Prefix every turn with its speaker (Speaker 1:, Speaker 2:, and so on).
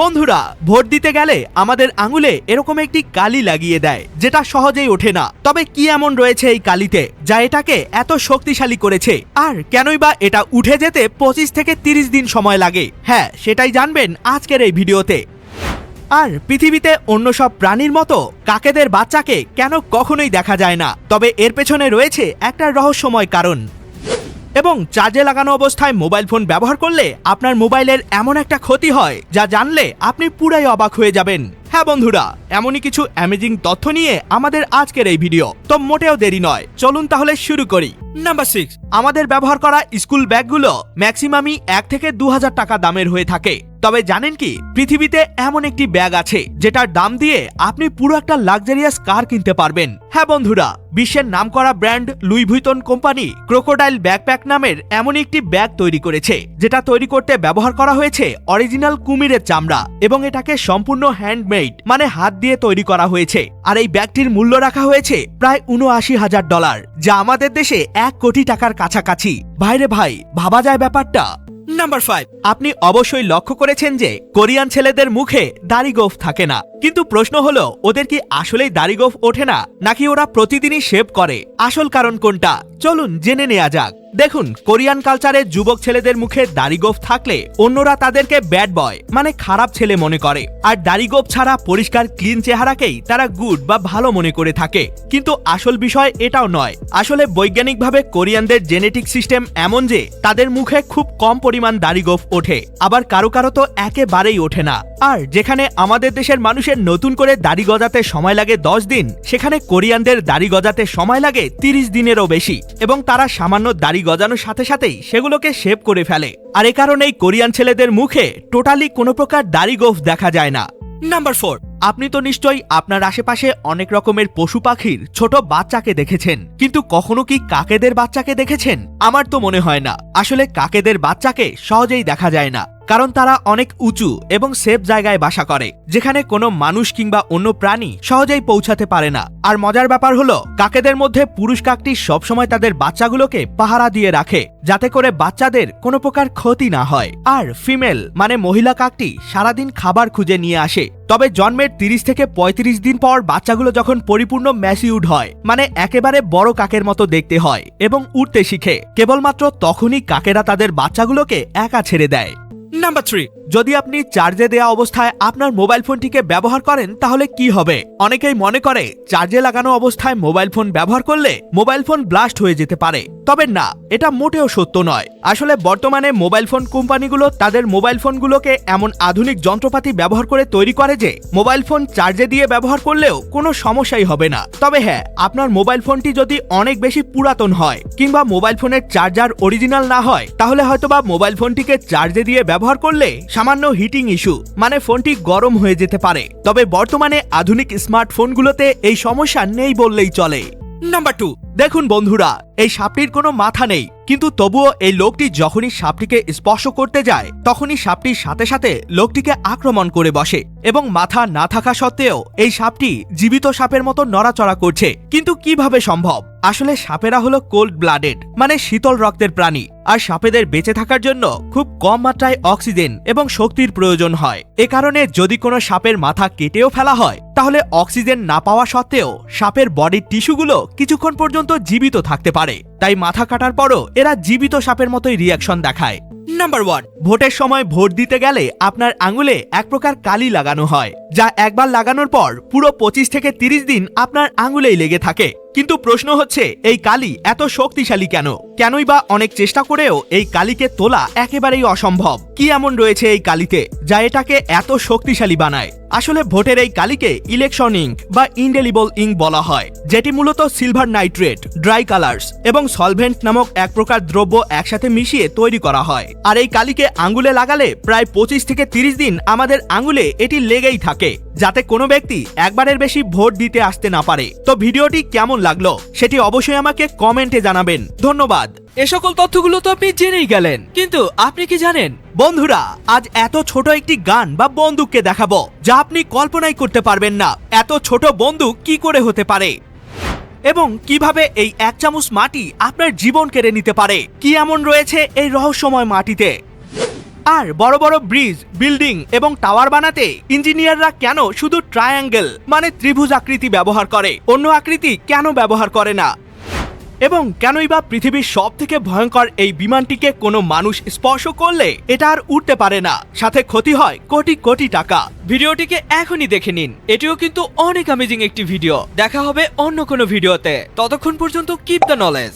Speaker 1: বন্ধুরা, ভোট দিতে গেলে আমাদের আঙুলে এরকম একটি কালি লাগিয়ে দেয়, যেটা সহজেই ওঠে না। তবে কি এমন রয়েছে এই কালিতে, যা এটাকে এত শক্তিশালী করেছে? আর কেনই বা এটা উঠে যেতে পঁচিশ থেকে তিরিশ দিন সময় লাগে? হ্যাঁ সেটাই জানবেন আজকের এই ভিডিওতে। আর পৃথিবীতে অন্য সব প্রাণীর মতো কাকেদের বাচ্চাকে কেন কখনোই দেখা যায় না? তবে এর পেছনে রয়েছে একটা রহস্যময় কারণ। এবং চার্জে লাগানো অবস্থায় মোবাইল ফোন ব্যবহার করলে আপনার মোবাইলের এমন একটা ক্ষতি হয়, যা জানলে আপনি পুরাই অবাক হয়ে যাবেন। হ্যাঁ বন্ধুরা, এমনই কিছু অ্যামেজিং তথ্য নিয়ে আমাদের আজকের এই ভিডিও তো মোটেও দেরি নয়, চলুন তাহলে শুরু করি। নাম্বার সিক্স আমাদের ব্যবহার করা স্কুল ব্যাগগুলো ম্যাক্সিমামই এক থেকে দু হাজার টাকা দামের হয়ে থাকে। তবে জানেন কি, পৃথিবীতে এমন একটি ব্যাগ আছে, যেটার দাম দিয়ে আপনি পুরো একটা লাক্সারিয়াস কার কিনতে পারবেন। হ্যাঁ বন্ধুরা, বিশ্বের নামকরা brand Louis Vuitton company crocodile backpack নামের এমন একটি ব্যাগ তৈরি করেছে, যেটা তৈরি করতে ব্যবহার করা হয়েছে অরিজিনাল কুমিরের চামড়া এবং এটাকে সম্পূর্ণ হ্যান্ডমেড মানে হাত দিয়ে তৈরি করা হয়েছে। আর এই ব্যাগটির মূল্য রাখা হয়েছে প্রায় উনআশি হাজার ডলার, যা আমাদের দেশে এক কোটি টাকার কাছাকাছি। ভাইরে ভাই, ভাবা যায় ব্যাপারটা। নাম্বার ফাইভ আপনি অবশ্যই লক্ষ্য করেছেন যে কোরিয়ান ছেলেদের মুখে দাড়ি গোফ থাকে না। কিন্তু প্রশ্ন হলো, ওদের কি আসলেই দাড়ি গোফ ওঠে না, নাকি ওরা প্রতিদিনই শেভ করে? আসল কারণ কোনটা? চলুন জেনে নেওয়া যাক। দেখুন, কোরিয়ান কালচারে যুবক ছেলেদের মুখে দাড়িগোফ থাকলে অন্যরা তাদেরকে ব্যাড বয় মানে খারাপ ছেলে মনে করে। আর দাড়িগোফ ছাড়া পরিষ্কার ক্লিন চেহারাকেই তারা গুড বা ভালো মনে করে থাকে। কিন্তু আসল বিষয় এটাও নয়। আসলে বৈজ্ঞানিকভাবে কোরিয়ানদের জেনেটিক সিস্টেম এমন যে, তাদের মুখে খুব কম পরিমাণ দাড়িগোফ ওঠে, আবার কারও কারও তো একেবারেই ওঠে না। আর যেখানে আমাদের দেশের মানুষের নতুন করে দাড়ি গজাতে সময় লাগে দশ দিন, সেখানে কোরিয়ানদের দাড়ি গজাতে সময় লাগে তিরিশ দিনেরও বেশি। এবং তারা সামান্য দাড়ি গজানোর সাথে সাথেই সেগুলোকে শেভ করে ফেলে। আর এ কারণেই কোরিয়ান ছেলেদের মুখে টোটালি কোনো প্রকার দাড়ি গোফ দেখা যায় না। নাম্বার ফোর, আপনি তো নিশ্চয়ই আপনার আশেপাশে অনেক রকমের পশু পাখির ছোট বাচ্চাকে দেখেছেন। কিন্তু কখনো কি কাকেদের বাচ্চাকে দেখেছেন? আমার তো মনে হয় না। আসলে কাকেদের বাচ্চাকে সহজেই দেখা যায় না। কারণ তারা অনেক উঁচু এবং সেফ জায়গায় বাসা করে, যেখানে কোনো মানুষ কিংবা অন্য প্রাণী সহজেই পৌঁছাতে পারে না। আর মজার ব্যাপার হলো, কাকেদের মধ্যে পুরুষ কাকটি সবসময় তাদের বাচ্চাগুলোকে পাহারা দিয়ে রাখে, যাতে করে বাচ্চাদের কোনো প্রকার ক্ষতি না হয়। আর ফিমেল মানে মহিলা কাকটি, সারাদিন খাবার খুঁজে নিয়ে আসে। তবে জন্মের তিরিশ থেকে ৩৫ দিন পর বাচ্চাগুলো যখন পরিপূর্ণ ম্যাসিউড হয় মানে একেবারে বড় কাকের মতো দেখতে হয় এবং উঠতে শিখে। কেবলমাত্র তখনই কাকেরা তাদের বাচ্চাগুলোকে একা ছেড়ে দেয়। নাম্বার থ্রি যদি আপনি চার্জে দেওয়া অবস্থায় আপনার মোবাইল ফোনটিকে ব্যবহার করেন, তাহলে কি হবে? অনেকেই মনে করে চার্জে লাগানো অবস্থায় মোবাইল ফোন ব্যবহার করলে মোবাইল ফোন ব্লাস্ট হয়ে যেতে পারে। তবে না, এটা মোটেও সত্য নয়। আসলে বর্তমানে মোবাইল ফোন কোম্পানিগুলো তাদের মোবাইল ফোনগুলোকে এমন আধুনিক যন্ত্রপাতি ব্যবহার করে তৈরি করে যে মোবাইল ফোন চার্জে দিয়ে ব্যবহার করলেও কোনো সমস্যাই হবে না। তবে হ্যাঁ আপনার মোবাইল ফোনটি যদি অনেক বেশি পুরাতন হয়, কিংবা মোবাইল ফোনের চার্জার অরিজিনাল না হয়, তাহলে হয়তোবা মোবাইল ফোনটিকে চার্জে দিয়ে ব্যবহার করলে সামান্য হিটিং ইস্যু মানে ফোনটি গরম হয়ে যেতে পারে। তবে বর্তমানে আধুনিক স্মার্টফোনগুলোতে এই সমস্যা নেই বললেই চলে। নাম্বার টু দেখুন বন্ধুরা এই সাপটির কোনো মাথা নেই। কিন্তু তবুও এই লোকটি যখনই সাপটিকে স্পর্শ করতে যায়, তখনই সাপটির সাথে সাথে লোকটিকে আক্রমণ করে বসে এবং মাথা না থাকা সত্ত্বেও এই সাপটি জীবিত সাপের মতো নড়াচড়া করছে। কিন্তু কীভাবে সম্ভব? আসলে সাপেরা হলো কোল্ড ব্লাডেড মানে শীতল রক্তের প্রাণী, আর সাপেদের বেঁচে থাকার জন্য খুব কম মাত্রায় অক্সিজেন এবং শক্তির প্রয়োজন হয়। এ কারণে যদি কোনো সাপের মাথা কেটেও ফেলা হয়, তাহলে অক্সিজেন না পাওয়া সত্ত্বেও সাপের বডির টিস্যুগুলো কিছুক্ষণ পর্যন্ত জীবিত থাকতে পারে তাই মাথা কাটার পরও এরা জীবিত সাপের মতোই রিয়াকশন দেখায়। নাম্বার ওয়ান ভোটের সময় ভোট দিতে গেলে আপনার আঙুলে এক প্রকার কালি লাগানো হয়, যা একবার লাগানোর পর পুরো পঁচিশ থেকে তিরিশ দিন আপনার আঙুলেই লেগে থাকে। কিন্তু প্রশ্ন হচ্ছে, এই কালি এত শক্তিশালী কেন? কেনই বা অনেক চেষ্টা করেও এই কালিকে তোলা একেবারেই অসম্ভব। কি এমন রয়েছে এই কালিতে, যা এটাকে এত শক্তিশালী বানায়? আসলে ভোটের এই কালিকে ইলেকশন ইঙ্ক বা ইনডেলিবল ইঙ্ক বলা হয়, যেটি মূলত সিলভার নাইট্রেট, ড্রাই কালার্স এবং সলভেন্ট নামক এক প্রকার দ্রব্য একসাথে মিশিয়ে তৈরি করা হয়। আর এই কালিকে আঙ্গুলে লাগালে প্রায় পঁচিশ থেকে তিরিশ দিন আমাদের আঙ্গুলে এটি লেগেই থাকে, যাতে কোনো ব্যক্তি একবারের বেশি ভোট দিতে আসতে না পারে। তো ভিডিওটি কেমন লাগল সেটি অবশ্যই আমাকে কমেন্টে জানাবেন। ধন্যবাদ।
Speaker 2: এ সকল তথ্যগুলো তো আপনি জেনেই গেলেন। কিন্তু আপনি কি জানেন?
Speaker 1: বন্ধুরা আজ এত ছোট একটি গান বা বন্দুককে দেখাবো যা আপনি কল্পনাই করতে পারবেন না। এত ছোট বন্দুক কি করে হতে পারে? এবং কীভাবে এই এক চামচ মাটি আপনার জীবন কেড়ে নিতে পারে? কি এমন রয়েছে এই রহস্যময় মাটিতে? আর বড় বড় ব্রিজ, বিল্ডিং এবং টাওয়ার বানাতে ইঞ্জিনিয়াররা কেন শুধু ট্রায়াঙ্গেল মানে ত্রিভুজ আকৃতি ব্যবহার করে? অন্য আকৃতি কেন ব্যবহার করে না? এবং কেনই বা পৃথিবীর সব থেকে ভয়ঙ্কর এই বিমানটিকে কোনো মানুষ স্পর্শ করলে এটা আর উঠতে পারে না? সাথে ক্ষতি হয় কোটি কোটি টাকা।
Speaker 2: ভিডিওটিকে এখনই দেখে নিন। এটিও কিন্তু অনেক অ্যামেজিং একটি ভিডিও দেখা হবে অন্য কোনো ভিডিওতে ততক্ষণ পর্যন্ত কিপ দ্য নলেজ